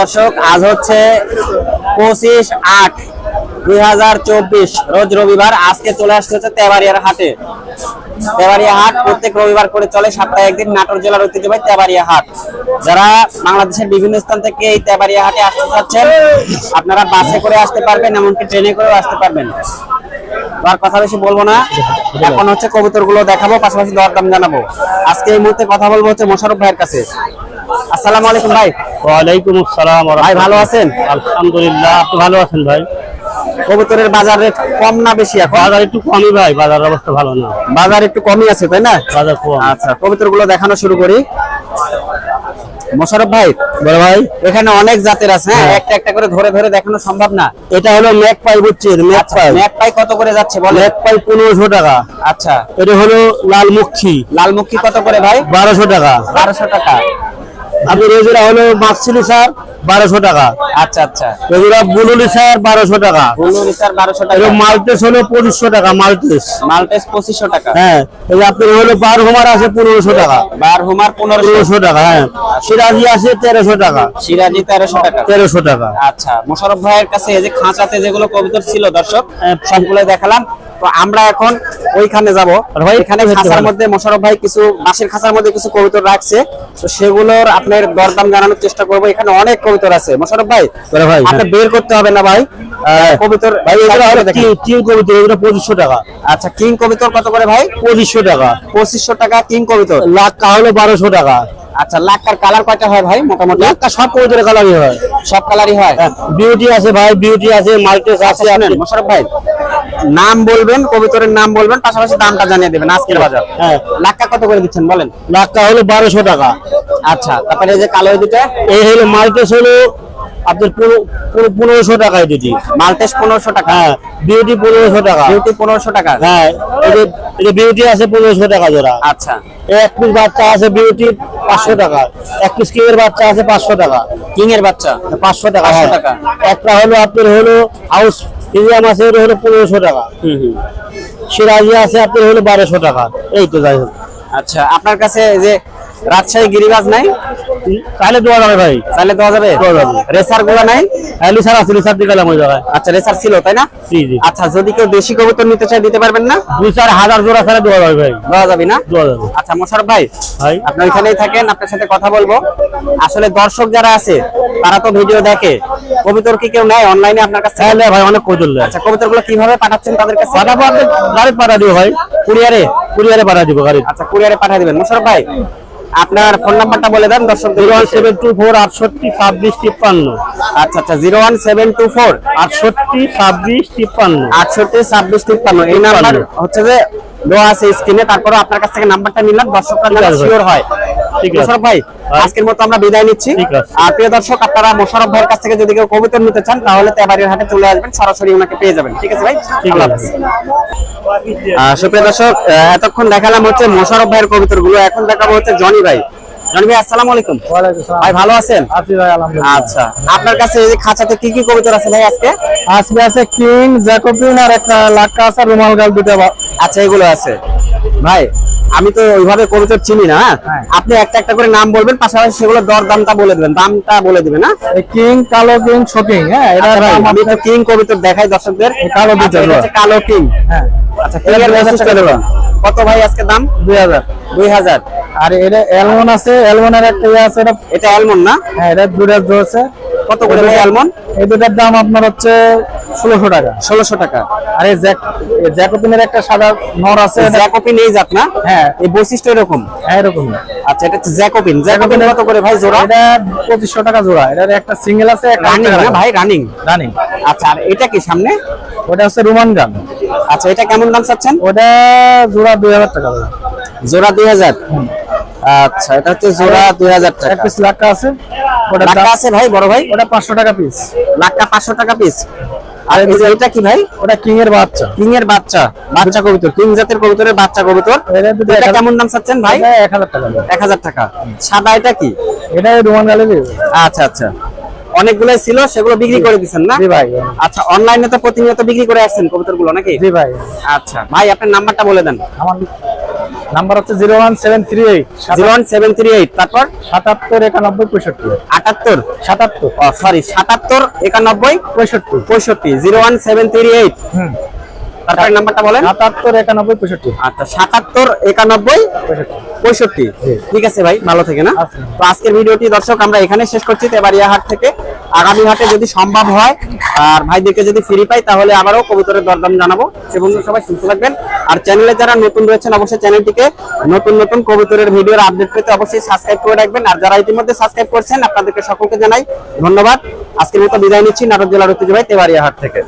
দর্শক, আজ হচ্ছে পঁচিশ আট দুই রোজ রবিবার, আজকে চলে আসতে হচ্ছে তেবাড়িয়ার হাটে। তেবাড়িয়া হাট প্রত্যেক রবিবার করে চলে, সপ্তাহে একদিন নাটোর জেলার ঐতিহ্যবাহী তেবাড়িয়া হাট। যারা বাংলাদেশের বিভিন্ন স্থান থেকে এই তেবাড়িয়া হাটে আসতে চাচ্ছেন, আপনারা বাসে করে আসতে পারবেন, এমনকি ট্রেনে করেও আসতে পারবেন। আর কথা বেশি বলব না। এখন হচ্ছে কবুতরগুলো দেখাবো, পাশাপাশি দরদাম জানাব। আজকে এই মুহূর্তে কথা বলব হচ্ছে মোশারফ ভাইয়ের কাছে। আসসালামু আলাইকুম ভাই। ওয়ালাইকুম আসসালাম ভাই ভালো আছেন? আলহামদুলিল্লাহ আপনি ভালো আছেন ভাই? কবুতরের বাজার রেট কম না বেশি এখন? বাজার একটু কমই ভাই বাজার অবস্থা ভালো না। বাজার একটু কমই আছে তাই না? বাজার কম। আচ্ছা কবুতরগুলো দেখানো শুরু করি। মোশারফ ভাই বড় ভাই। এখানে অনেক জাতের আছে হ্যাঁ? একটা একটা করে ধরে ধরে দেখানো সম্ভব না? এটা হলো ম্যাক পাই বুঝছেন ম্যাক পাই কত করে যাচ্ছে বলে ম্যাক পাই পনেরোশো টাকা। আচ্ছা। এটা হলো লালমুখী। লালমুখী কত করে ভাই? বারোশো টাকা। বারোশো টাকা। আপনি রেজুরা হলো স্যার? বারোশো টাকা। আচ্ছা আচ্ছা। রেজুরা বুলুলি স্যার বারোশো টাকা। বুলু রিসার বারোশো টাকা। মাল্টেস হলো পঁচিশশো টাকা মাল্টেস মালটেস পঁচিশশো টাকা। হ্যাঁ আপনার হলো বার হোমার আছে পনেরোশো টাকা। বার হুমার পনেরোশো। পনেরোশো টাকা হ্যাঁ। সিরাজি আছে তেরোশো টাকা। সিরাজি তেরোশো টাকা। তেরোশো টাকা। আচ্ছা মোশারফ ভাইয়ের কাছে এই যে খাঁচাতে যেগুলো কবুতর ছিল দর্শক সবগুলো দেখালাম। তো আমরা এখন ওইখানে যাব। এখানে খাঁচার মধ্যে মোশারফ ভাই কিছু বাঁশের খাঁচার মধ্যে কিছু কবুতর রাখছে। তো সেগুলোর আপনার দরদাম জানানোর চেষ্টা করব। এখানে অনেক কবুতর আছে। মোশারফ ভাই আপনি হ্যাঁ। বের করতে হবে না ভাই। কবুতর এগুলো পঁচিশশো টাকা। আচ্ছা কিং কবুতর কত করে ভাই? পঁচিশশো টাকা। পঁচিশশো টাকা কিং কবুতর। লাক্কা হলো বারোশো টাকা। আচ্ছা লাক্কার কালার কয়টা হয় ভাই মোটামুটি? লাক্কা সব কালারই হয়। সব কালারই হয়? বিউটি আছে ভাই বিউটি আছে মাল্টেস আছে শুনেন, মোশারফ ভাই নাম বলবেন কবিতরের নাম বলবেন পাশাপাশি দামটা জানিয়ে দেবেন আজকের বাজার। হ্যাঁ। লাক্কা কত করে দিচ্ছেন বলেন? লাক্কা হলো বারোশো টাকা। আচ্ছা তারপরে এই যে কালো দুটা? এই হলো মাল্টেস হলো আপনার পনেরো- পনেরো- পনেরোশো টাকায় দিদি মাল্টেস পনেরোশো টাকা। হ্যাঁ বিউটি পনেরোশো টাকা। বিউটি পনেরোশো টাকা। হ্যাঁ এই যে এই যে বিউটি আছে পনেরোশো টাকা জোড়া। আচ্ছা। এই এক পিস বাচ্চা আছে বিউটি পাঁচশো টাকা। এক পিস কিং এর বাচ্চা আছে পাঁচশো টাকা। কিং এর বাচ্চা? পাঁচশো টাকা 500 হ্যাঁ। টাকা। একটা হলো আপনার হলো হাউস আছে ওটা হলো পনেরোশো টাকা। হম হম। সিরাজি আছে আপনার হলো বারোশো টাকা। এই তো যাই হোক। আচ্ছা আপনার কাছে যে রাজশাহী গিরিবাজ নাই? তাহলে দেওয়া যাবে ভাই। তাহলে দেওয়া যাবে? রেসারগুলো নাই? হ্যাঁ লিসার আছে লিসার দিয়ে গেলাম ওই জায়গায়। আচ্ছা রেসার ছিল তাই না? জি জি। আচ্ছা যদি কেউ দেশি কবুতর নিতে চায় দিতে পারবেন না? দুই চার হাজার জোড়া ছাড়া দেওয়া যাবে ভাই। দেওয়া যাবে না? দেওয়া যাবে। আচ্ছা মোশারফ ভাই ভাই। আপনি ওইখানেই থাকেন আপনার সাথে কথা বলব। আসলে দর্শক যারা আছে তারা তো ভিডিও দেখে। কবিতর কি কেউ নেয় অনলাইনে আপনার কাছে তাহলে ভাই অনেক কৌতুল আচ্ছা কবিতরগুলো কীভাবে পাঠাচ্ছেন তাদের কাছে পাঠাবো আপনি গাড়ি পাঠা দিব ভাই। কুরিয়ারে? কুরিয়ারে পাঠা দিব গাড়ি আচ্ছা কুরিয়ারে পাঠিয়ে দিবেন। মোশারফ ভাই আপনার ফোন নাম্বারটা বলে দেন দর্শক zero one seven two four আটষট্টি ছাব্বিশ তিপ্পান্ন। আচ্ছা আচ্ছা zero one seven two four. আটষট্টি ছাব্বিশ তিপ্পান্ন। আটষট্টি ছাব্বিশ তিপ্পান্ন। এই নাম্বার হচ্ছে যে দেওয়া আছে স্ক্রিনে তারপরে আপনার কাছ থেকে নাম্বারটা নিলাম দর্শকরা। শিওর হয়। মোশারফ ভাই ভাই। আজকের মতো আমরা বিদায় নিচ্ছি। আর প্রিয় দর্শক আপনারা মোশারফ ভাইয়ের কাছ থেকে যদি কেউ কবিতর নিতে চান তাহলে তেবাড়ির হাটে চলে আসবেন সরাসরি ওনাকে পেয়ে যাবেন। ঠিক আছে ভাই? ঠিক আছে। সুপ্রিয় দর্শক এতক্ষণ দেখালাম হচ্ছে মোশারফ ভাইয়ের কবিতরগুলো এখন দেখাবো হচ্ছে জনি ভাই। জনি ভাই আসসালামু আলাইকুম। ভাই ভালো আছেন? আছি ভাই আলহামদুলিল্লাহ। আচ্ছা আপনার কাছে এই খাঁচাতে কি কি কবিতর আছে ভাই আজকে? আজকে আছে কিং জ্যাকোবিন আর একটা লাক্কা আছে রুমাল গাল দুটো আচ্ছা এগুলো আছে। ভাই আমি তো ওইভাবে কবিতর চিনি না হ্যাঁ? হ্যাঁ। আপনি একটা একটা করে নাম বলবেন পাশাপাশি সেগুলো দর দামটা বলে দিবেন দামটা বলে দিবেন না কিং কালো কিং শপিং হ্যাঁ এটা আচ্ছা আমি তো কিং কবিতর দেখাই দর্শকদের। কালো আচ্ছা, কালো কিং। হ্যাঁ। আচ্ছা কিং এর বৈশিষ্ট্য দেবেন কত? ভাই আজকে দাম? দুই হাজার। দুই হাজার। আর এটা অ্যালমন আছে অ্যালমনের একটা ইয়ে আছে এটা এটা অ্যালমন্ড না? হ্যাঁ এটা দুটা কত করে ভাই অ্যালমন্ড এই দুটার দাম আপনার হচ্ছে ষোলোশো টাকা। ষোলোশো টাকা। আর জ্যাকোপিনের একটা সাদা নর আছে জ্যাকোপিন এই জাত না? হ্যাঁ। এই বৈশিষ্ট্য এরকম? হ্যাঁ এরকম। আচ্ছা এটা হচ্ছে জ্যাকোপিন। জ্যাকোপিন কত করে ভাই জোড়া? এটা পঁচিশশো টাকা জোড়া। এটার একটা সিঙ্গেল আছে রানিং না ভাই রানিং রানিং আচ্ছা আর এটা কি সামনে? ওটা হচ্ছে রোমান গান। আচ্ছা এটা কেমন দাম চাচ্ছেন? ওটা জোড়া দুই হাজার টাকা জোড়া। দুই হাজার? আচ্ছা এটা হচ্ছে জোড়া দুই হাজার এক টাকা। পিস লাক্কা আছে। ওটা লাক্কা আছে ভাই বড় ভাই? ওটা পাঁচশো টাকা পিস লাক্কা পাঁচশো টাকা পিস আর এটা কি ভাই? ওটা কিং এর বাচ্চা। কিং এর বাচ্চা বাচ্চা কবুতর কিং জাতের কবুতরের বাচ্চা কবুতর। এটা কেমন দাম চাচ্ছেন ভাই? এটা এক হাজার টাকা জোড়া। এক হাজার টাকা। সাদা এটা কি? এটা রোমান গালের আচ্ছা আচ্ছা। অনেকগুলো ছিল সেগুলো বিক্রি করে দিচ্ছেন না? জি ভাই। আচ্ছা অনলাইনে তো প্রতিনিয়ত বিক্রি করে আসছেন কবুতরগুলো নাকি? জি ভাই। আচ্ছা ভাই আপনার নাম্বারটা বলে দেন। আমার নাম্বার হচ্ছে zero one seven three eight. Zero one seven three eight তারপর? সাতাত্তর একানব্বই পঁয়ষট্টি। আটাত্তর? সাতাত্তর। সরি সাতাত্তর একানব্বই পঁয়ষট্টি। পঁয়ষট্টি zero one seven three eight. তারপর নাম্বারটা বলেন? সাতাত্তর একানব্বই পঁয়ষট্টি। আচ্ছা সাতাত্তর একানব্বই পঁয়ষট্টি। ঠিক আছে ভাই ভালো থেকে না আচ্ছা। তো আজকের ভিডিওটি দর্শক আমরা এখানে শেষ করছি তেবাড়িয়া হাট থেকে আগামী হাটে যদি সম্ভব হয়, আর ভাইদেরকে যদি ফ্রি পাই, তাহলে আবারও কবুতরের দরদাম জানাব। সে বন্ধু সবাই সুস্থ থাকবেন। আর চ্যানেলে যারা নতুন রয়েছেন, অবশ্যই চ্যানেলটিকে নতুন নতুন কবুতরের ভিডিওর আপডেট পেতে অবশ্যই সাবস্ক্রাইব করে রাখবেন। আর যারা ইতিমধ্যে সাবস্ক্রাইব করছেন, আপনাদেরকে সকলকে জানাই ধন্যবাদ। আজকের মতো বিদায় নিচ্ছি নাটক জেলার ঐতিহ্যবাহী তেবারিয়া হাট থেকে।